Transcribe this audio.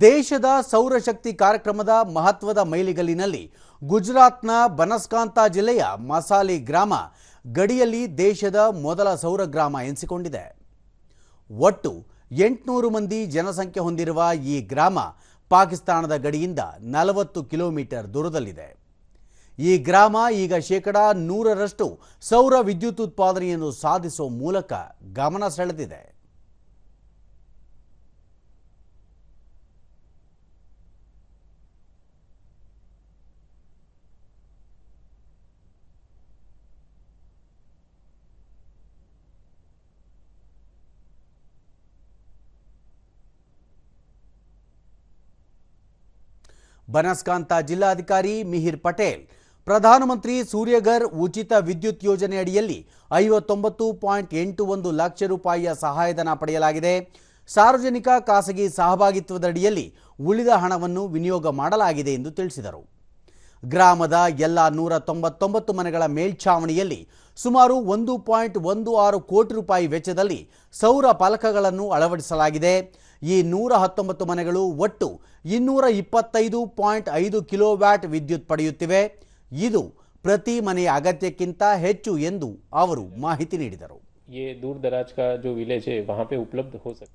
ದೇಶದ ಸೌರಶಕ್ತಿ ಕಾರ್ಯಕ್ರಮದ ಮಹತ್ವದ ಮೈಲಿಗಲ್ಲಿನಲ್ಲಿ ಗುಜರಾತ್ನ ಬನಸ್ಕಾಂತಾ ಜಿಲ್ಲೆಯ ಮಸಾಲಿ ಗ್ರಾಮ ಗಡಿಯಲ್ಲಿ ದೇಶದ ಮೊದಲ ಸೌರ ಗ್ರಾಮ ಎನಿಸಿಕೊಂಡಿದೆ. ಒಟ್ಟು ಎಂಟುನೂರು ಮಂದಿ ಜನಸಂಖ್ಯೆ ಹೊಂದಿರುವ ಈ ಗ್ರಾಮ ಪಾಕಿಸ್ತಾನದ ಗಡಿಯಿಂದ ನಲವತ್ತು ಕಿಲೋಮೀಟರ್ ದೂರದಲ್ಲಿದೆ. ಈ ಗ್ರಾಮ ಈಗ ಶೇಕಡ ನೂರರಷ್ಟು ಸೌರ ವಿದ್ಯುತ್ ಉತ್ಪಾದನೆಯನ್ನು ಸಾಧಿಸುವ ಮೂಲಕ ಗಮನ ಸೆಳೆದಿದೆ. ಬನಸ್ಕಾಂತ ಜಿಲ್ಲಾಧಿಕಾರಿ ಮಿಹಿರ್ ಪಟೇಲ್. ಪ್ರಧಾನಮಂತ್ರಿ ಸೂರ್ಯಘರ್ ಉಚಿತ ವಿದ್ಯುತ್ ಯೋಜನೆ ಅಡಿಯಲ್ಲಿ ಐವತ್ತೊಂಬತ್ತು ಪಾಯಿಂಟ್ ಎಂಟು ಒಂದು ಲಕ್ಷ ರೂಪಾಯಿಯ ಸಹಾಯಧನ ಪಡೆಯಲಾಗಿದೆ. ಸಾರ್ವಜನಿಕ ಖಾಸಗಿ ಸಹಭಾಗಿತ್ವದಡಿಯಲ್ಲಿ ಉಳಿದ ಹಣವನ್ನು ವಿನಿಯೋಗ ಮಾಡಲಾಗಿದೆ ಎಂದು ತಿಳಿಸಿದರು. ಗ್ರಾಮದ ಎಲ್ಲ ನೂರ ತೊಂಬತ್ತೊಂಬತ್ತು ಮನೆಗಳ ಮೇಲ್ಛಾವಣಿಯಲ್ಲಿ ಸುಮಾರು ಒಂದು ಪಾಯಿಂಟ್ ಒಂದು ಆರು ಕೋಟಿ ರೂಪಾಯಿ ವೆಚ್ಚದಲ್ಲಿ ಸೌರ ಫಲಕಗಳನ್ನು ಅಳವಡಿಸಲಾಗಿದೆ. ಈ ನೂರ ಹತ್ತೊಂಬತ್ತು ಮನೆಗಳು ಒಟ್ಟು ಇನ್ನೂರ ಇಪ್ಪತ್ತೈದು ಪಾಯಿಂಟ್ ಐದು ಕಿಲೋವ್ಯಾಟ್ ವಿದ್ಯುತ್ ಪಡೆಯುತ್ತಿವೆ ಇದು ಪ್ರತಿ ಮನೆಯ ಅಗತ್ಯಕ್ಕಿಂತ ಹೆಚ್ಚು ಎಂದು ಅವರು ಮಾಹಿತಿ ನೀಡಿದರು ये दूर दराज का जो विलेज है वहाँ पे उपलब्ध हो सकता है